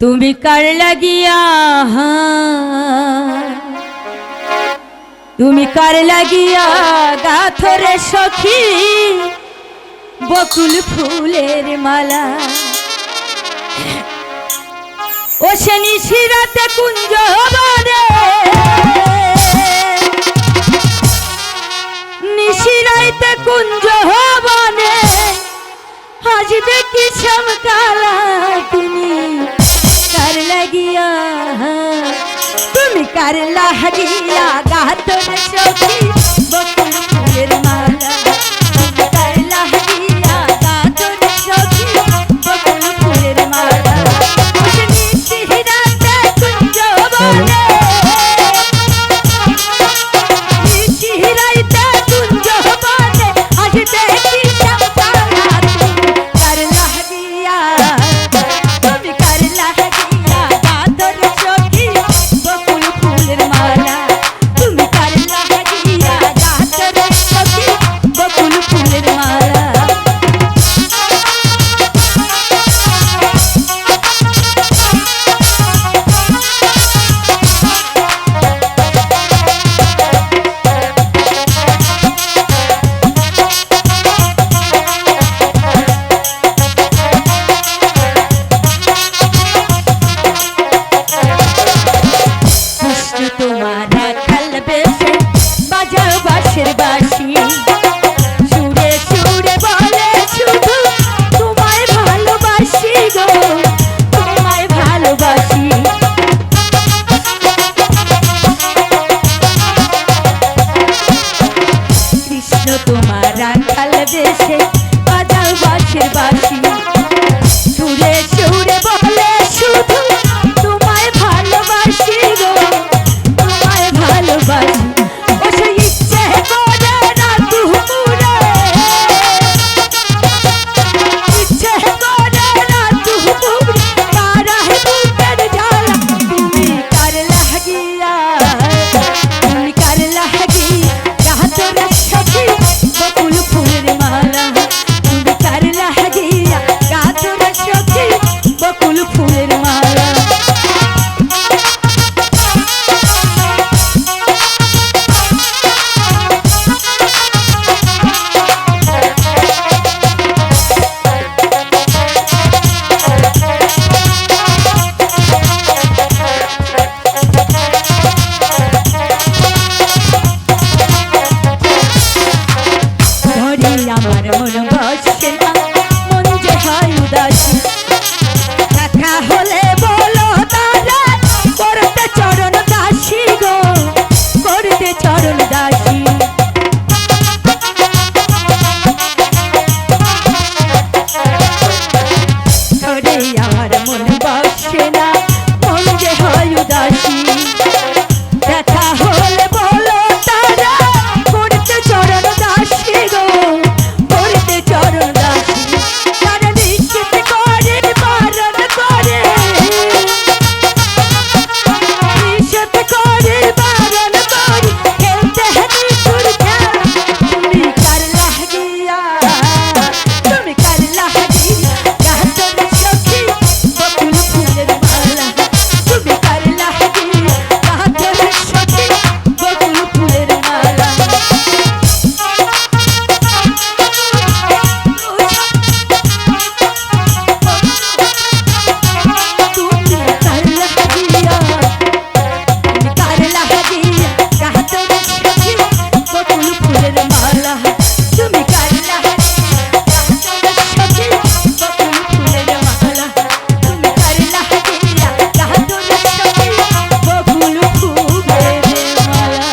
তুমি কার লাগিয়া তুমি কার লাগিয়া গাথরে সখী? বকুল ফুলের মালা। ও সে নিশিরাতে কুঞ্জ বনে নিশিরাইতে কুঞ্জ বনে হাসবে কি শ্যামকালা তুমি? लगिया तुम कर लगिया गा तुम चोरी রাখাল দেশে বাজাও বাঁশের বাসি। সুরে সুরে বলে সুর